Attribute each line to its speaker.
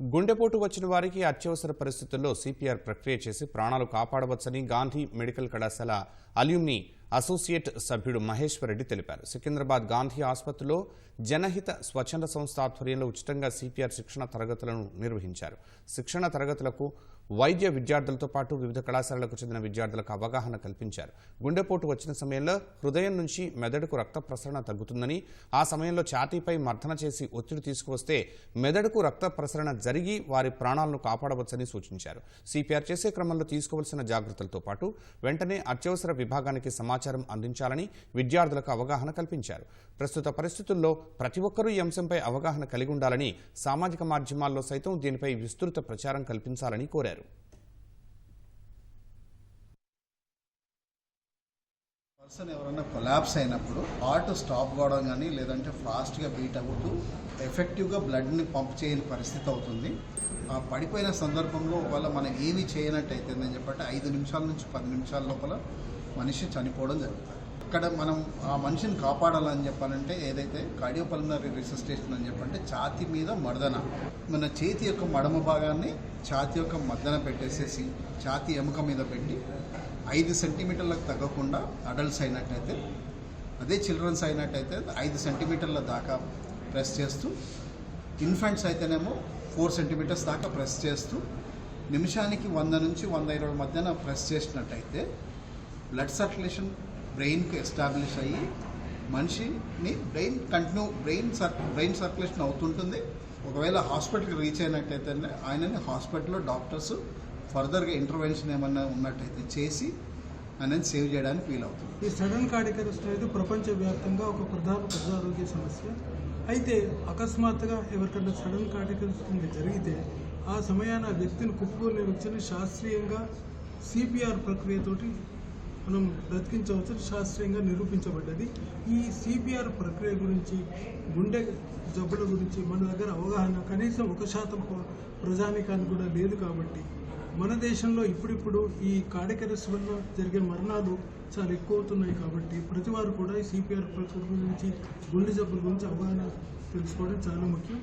Speaker 1: గుండెపోటు వచ్చిన వారికి అత్యవసర పరిస్థితుల్లో సిపిఆర్ ప్రక్రియ చేసి ప్రాణాలు కాపాడవచ్చని గాంధీ మెడికల్ కళాశాల అల్యూమ్ని అసోసియేట్ సభ్యుడు మహేశ్వరరెడ్డి తెలిపారు. సికింద్రాబాద్ గాంధీ ఆసుపత్రిలో జనహిత స్వచ్ఛంద సంస్థ ఆధ్వర్యంలో ఉచితంగా సిపిఆర్ శిక్షణ తరగతులను నిర్వహించారు. శిక్షణ తరగతులకు వైద్య విద్యార్థులతో పాటు వివిధ కళాశాలలకు చెందిన విద్యార్థులకు అవగాహన కల్పించారు. గుండెపోటు వచ్చిన సమయంలో హృదయం నుంచి మెదడుకు రక్త ప్రసరణ తగ్గుతుందని ఆ సమయంలో ఛాతీపై మర్దన చేసి ఒత్తిడి తీసుకువస్తే మెదడుకు రక్త ప్రసరణ జరిగి వారి ప్రాణాలను కాపాడవచ్చని సూచించారు. సిపిఆర్ చేసే క్రమంలో తీసుకోవాల్సిన జాగ్రత్తలతో పాటు వెంటనే అత్యవసర విభాగానికి సమాచారం అందించాలని విద్యార్థులకు అవగాహన కల్పించారు. ప్రస్తుత పరిస్థితుల్లో ప్రతి ఒక్కరూ ఈ అంశంపై అవగాహన కలిగి ఉండాలని సామాజిక మాధ్యమాల్లో సైతం దీనిపై విస్తృత ప్రచారం కల్పించాలని కోరారు.
Speaker 2: పర్సన్ ఎవరైనా కొలాప్స్ అయినప్పుడు హార్ట్ స్టాప్ కావడం కానీ లేదంటే ఫాస్ట్గా బీట్ అవుతూ ఎఫెక్టివ్గా బ్లడ్ని పంప్ చేయని పరిస్థితి అవుతుంది. ఆ పడిపోయిన సందర్భంలో ఒకవేళ మనం ఏమి చేయనట్టయితే అని చెప్పంటే ఐదు నిమిషాల నుంచి పది నిమిషాల లోపల మనిషి చనిపోవడం జరుగుతుంది. అక్కడ మనం ఆ మనిషిని కాపాడాలని చెప్పాలంటే ఏదైతే కార్డియోపల్మనరీ రిసిస్టేషన్ అని చెప్పంటే ఛాతి మీద మర్దన. మన చేతి యొక్క మడమ భాగాన్ని ఛాతి యొక్క మర్దన పెట్టేసేసి ఛాతి ఎముక మీద పెట్టి ఐదు సెంటీమీటర్లకు తగ్గకుండా అడల్ట్స్ అయినట్టయితే అదే చిల్డ్రన్స్ అయినట్టయితే ఐదు సెంటీమీటర్ల దాకా ప్రెస్ చేస్తూ ఇన్ఫెంట్స్ అయితేనేమో ఫోర్ సెంటీమీటర్స్ దాకా ప్రెస్ చేస్తూ నిమిషానికి వంద నుంచి వంద ఇరవై మధ్యన ప్రెస్ చేసినట్టయితే బ్లడ్ సర్క్యులేషన్ బ్రెయిన్కి ఎస్టాబ్లిష్ అయ్యి మనిషిని brain continue brain sir brain circulation అవుతుంటుంది. ఒకవేళ హాస్పిటల్కి రీచ్ అయినట్టయితే ఆయనని హాస్పిటల్లో డాక్టర్స్ ఫర్దర్గా ఇంటర్వెన్షన్ ఏమన్నా ఉన్నట్టయితే చేసి ఆయనని సేవ్ చేయడానికి వీలవుతుంది
Speaker 3: ఈ సడన్ కార్డియక్ అరెస్ట్ అనేది ప్రపంచవ్యాప్తంగా ఒక ప్రధాన ప్రజారోగ్య సమస్య. అయితే అకస్మాత్తుగా ఎవరికైనా సడన్ కార్డియక్ అరెస్ట్ జరిగితే ఆ సమయాన ఆ వ్యక్తిని కుప్పుకునే వ్యక్తిని శాస్త్రీయంగా సిపిఆర్ ప్రక్రియతోటి మనం బ్రతికించవచ్చు శాస్త్రీయంగా నిరూపించబడ్డది. ఈ సిపిఆర్ ప్రక్రియ గురించి గుండె జబ్బుల గురించి మన దగ్గర అవగాహన కనీసం ఒక శాతం ప్రజానికాన్ని కూడా లేదు కాబట్టి మన దేశంలో ఇప్పుడిప్పుడు ఈ కార్డియక్ వల్ల జరిగే మరణాలు చాలా ఎక్కువ అవుతున్నాయి కాబట్టి ప్రతి వారు కూడా ఈ సిపిఆర్ ప్రక్రియ గురించి గుండె జబ్బుల గురించి అవగాహన తెలుసుకోవడం చాలా ముఖ్యం.